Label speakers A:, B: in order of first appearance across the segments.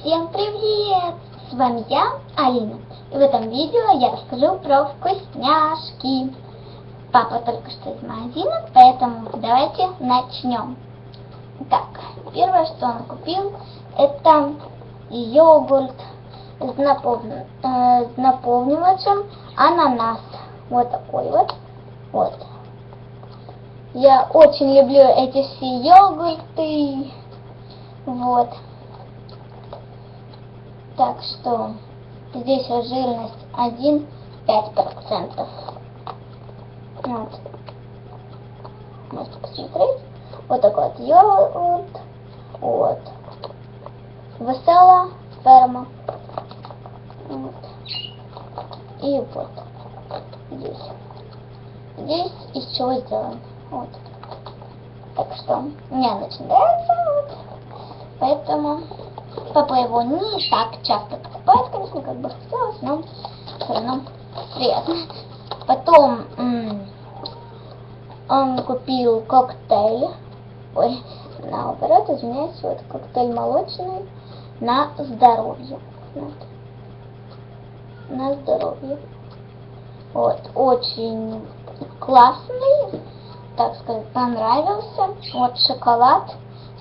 A: Всем привет! С вами я, Алина. И в этом видео я расскажу про вкусняшки. Папа только что из магазина, поэтому давайте начнем. Так, первое, что он купил, это йогурт с, напов... э, с наполнивачем ананас. Вот такой вот. Вот. Я очень люблю эти все йогурты. Вот. Так что здесь жирность 1,5%. Вот. Можете посмотреть. Вот такой вот йогурт. Вот. Весела ферма. Вот. И вот. Здесь. Здесь из чего сделан. Вот. Так что мне очень. Вот. Поэтому папа его не так часто покупает, конечно, как бы хотелось, но все равно приятно. Потом он купил коктейль. Ой, наоборот, извиняюсь, вот коктейль молочный на здоровье. Вот. На здоровье. Вот, очень классный, так сказать, понравился. Вот шоколад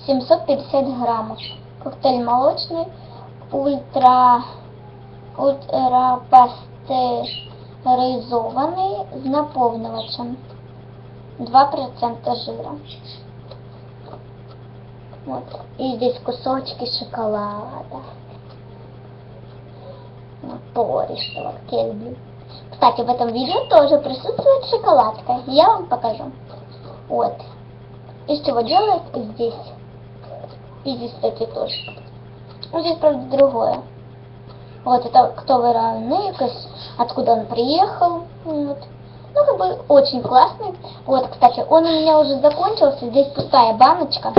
A: 750 граммов. Коктейль молочный, ультра, ультра пастеризованный с наполнивачем. 2% жира. Вот. И здесь кусочки шоколада. Вот, пористого, как я люблю. Кстати, в этом видео тоже присутствует шоколадка. Я вам покажу. Вот. Из чего делают здесь. И здесь, кстати, тоже. Вот здесь, правда, другое. Вот это кто вы равны, откуда он приехал. Вот. Ну, как бы очень классный. Вот, кстати, он у меня уже закончился. Здесь пустая баночка.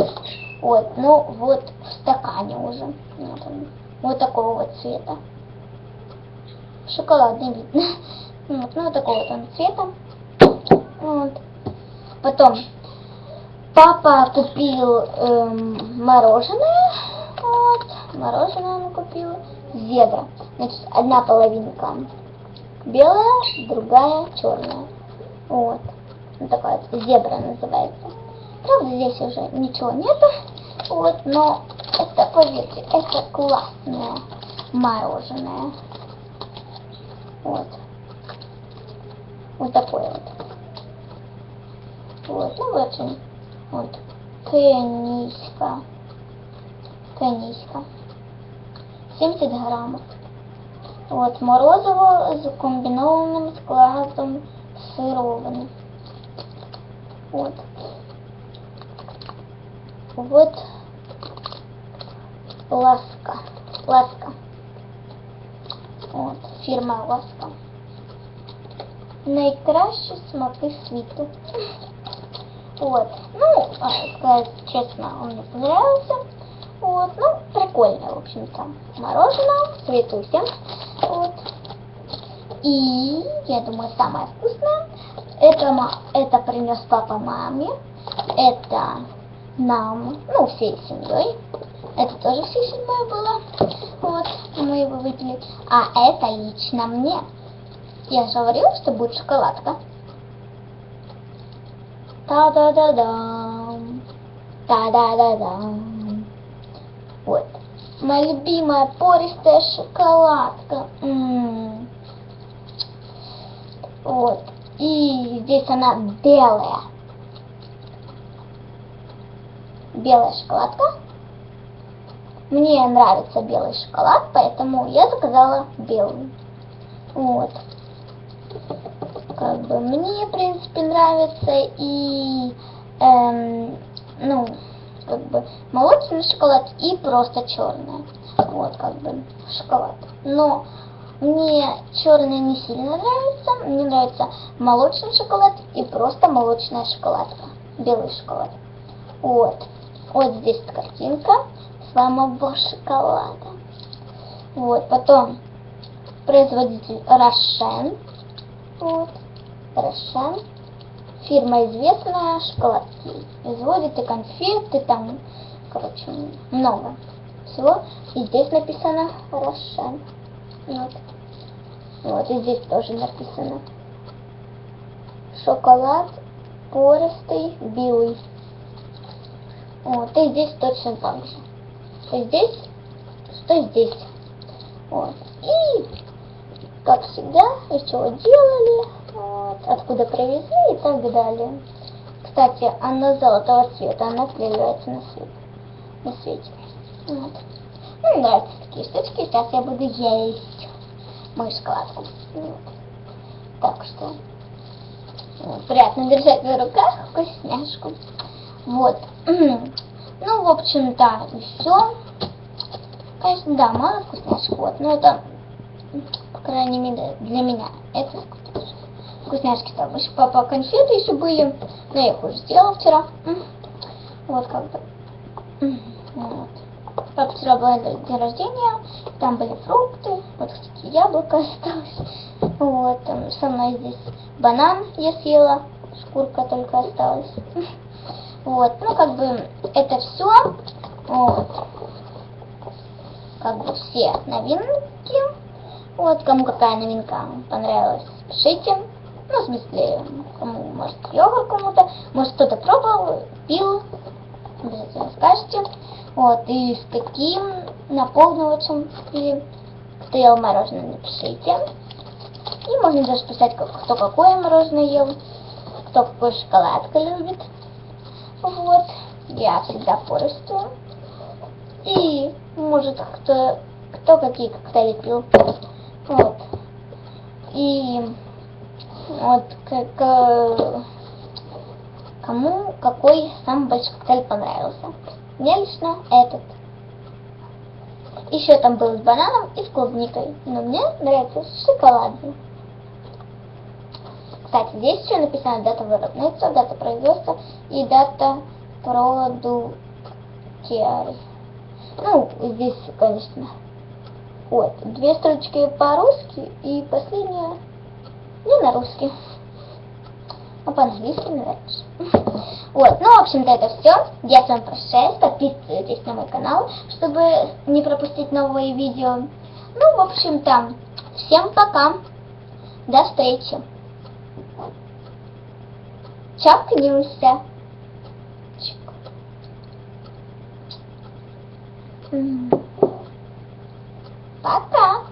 A: Вот, ну вот в стакане уже. Вот, он, вот такого вот цвета. Шоколадный видно. Вот, ну вот такого вот он цвета. Вот. Потом папа купил эм, мороженое. Вот, мороженое он купил. Зебра. Значит, одна половинка белая, другая черная. Вот. Вот такая вот зебра называется. Правда, здесь уже ничего нету. Вот, но это, поверьте, это классное мороженое. Вот. Вот такой вот. Вот, ну очень. Вот. Кениська. Кениська. 70 граммов. Вот, морозиво с комбинованным складом сырованным. Вот. Вот ласка. Ласка. От, фірма Ласка. Найкращі смаки світу. Вот. Ну, сказать честно, он мне понравился. Вот, ну, прикольно, в общем-то. Мороженое, советую всем. Вот. И, я думаю, самое вкусное, это, это принес папа маме. Это нам, ну, всей семьей. Это тоже всей семьей было. Вот, мы его выпили. А это лично мне. Я же говорила, что будет шоколадка. Та-да-да-дам. Та-да-да-дам. Вот. Моя любимая пористая шоколадка. М -м -м. Вот. И здесь она белая. Белая шоколадка. Мне нравится белый шоколад, поэтому я заказала белый. Вот. Как бы мне, в принципе, нравится и, эм, ну, как бы молочный шоколад и просто черный. Вот, как бы, шоколад. Но мне черный не сильно нравится. Мне нравится молочный шоколад и просто молочная шоколадка. Белый шоколад. Вот. Вот здесь картинка самого шоколада. Вот, потом производитель Рошен. Вот, Рошен. Фирма известная, шоколадки. Производит и конфеты, там, короче, много всего. И здесь написано Рошен. Вот. Вот, и здесь тоже написано. Шоколад пористый, белый. Вот, и здесь точно так же. Что здесь, что здесь. Вот. И, как всегда, из чего делали, откуда привезли и так далее. Кстати, она золотого цвета, она отклеивается на свет. На свете. Вот. Ну, мне нравятся такие штучки. Сейчас я буду есть мою шоколадку. Вот. Так что приятно держать в руках вкусняшку. Вот. Ну, в общем-то, все. Конечно, да, мало вкусняшек, вот, но это, по крайней мере, для меня это вкусняшки. Вкусняшки там еще папа конфеты еще были, но я их уже сделала вчера. Вот как бы. Вот. Папа вчера был день рождения, там были фрукты, вот, кстати, яблоко осталось. Вот, там со мной здесь банан я съела, шкурка только осталась. Вот, ну как бы это все. Вот. Как бы все новинки. Вот, кому какая новинка понравилась, пишите. Ну, в смысле, кому, может, йогурт кому-то, может, кто-то пробовал, пил, обязательно скажете. Вот, и с каким наполнивателем ел мороженое, напишите. И можно даже писать, кто какое мороженое ел, кто какой шоколадка любит. Вот, я всегда поросту. И, может, кто, кто какие коктейли пил. Вот. И вот как, э, кому какой самый большой коктейль понравился. Мне лично этот. Еще там был с бананом и с клубникой. Но мне нравится с шоколадом. Кстати, здесь еще написана дата виробництва, дата производства и дата продуктиары. Ну, здесь, конечно, вот, две строчки по-русски и последняя не на русский, а по-английски, наверное. Вот, ну, в общем-то, это все. Я с вами прощаюсь. Подписывайтесь на мой канал, чтобы не пропустить новые видео. Ну, в общем-то, всем пока. До встречи. Чокнемся. Пока.